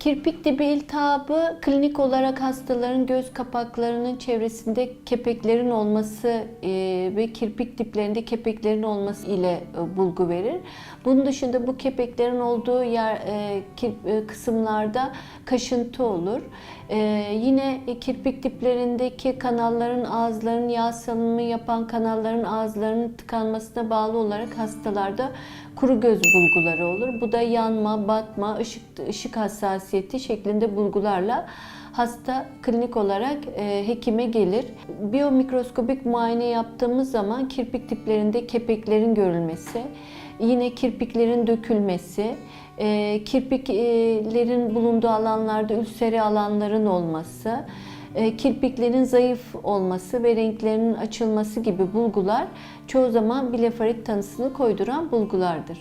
Kirpik dibi iltihabı klinik olarak hastaların göz kapaklarının çevresinde kepeklerin olması e, ve kirpik diplerinde kepeklerin olması ile e, bulgu verir. Bunun dışında bu kepeklerin olduğu yer e, kısımlarda kaşıntı olur. Yine kirpik diplerindeki kanalların ağızların yağ salınımı yapan kanalların ağızlarının tıkanmasına bağlı olarak hastalarda kuru göz bulguları olur. Bu da yanma, batma, ışık ışık hassasiyeti şeklinde bulgularla hasta klinik olarak e, hekime gelir. Biyomikroskobik muayene yaptığımız zaman kirpik diplerinde kepeklerin görülmesi, yine kirpiklerin dökülmesi, e, kirpiklerin bulunduğu alanlarda ülseri alanların olması, e, kirpiklerin zayıf olması ve renklerinin açılması gibi bulgular çoğu zaman blefarit tanısını koyduran bulgulardır.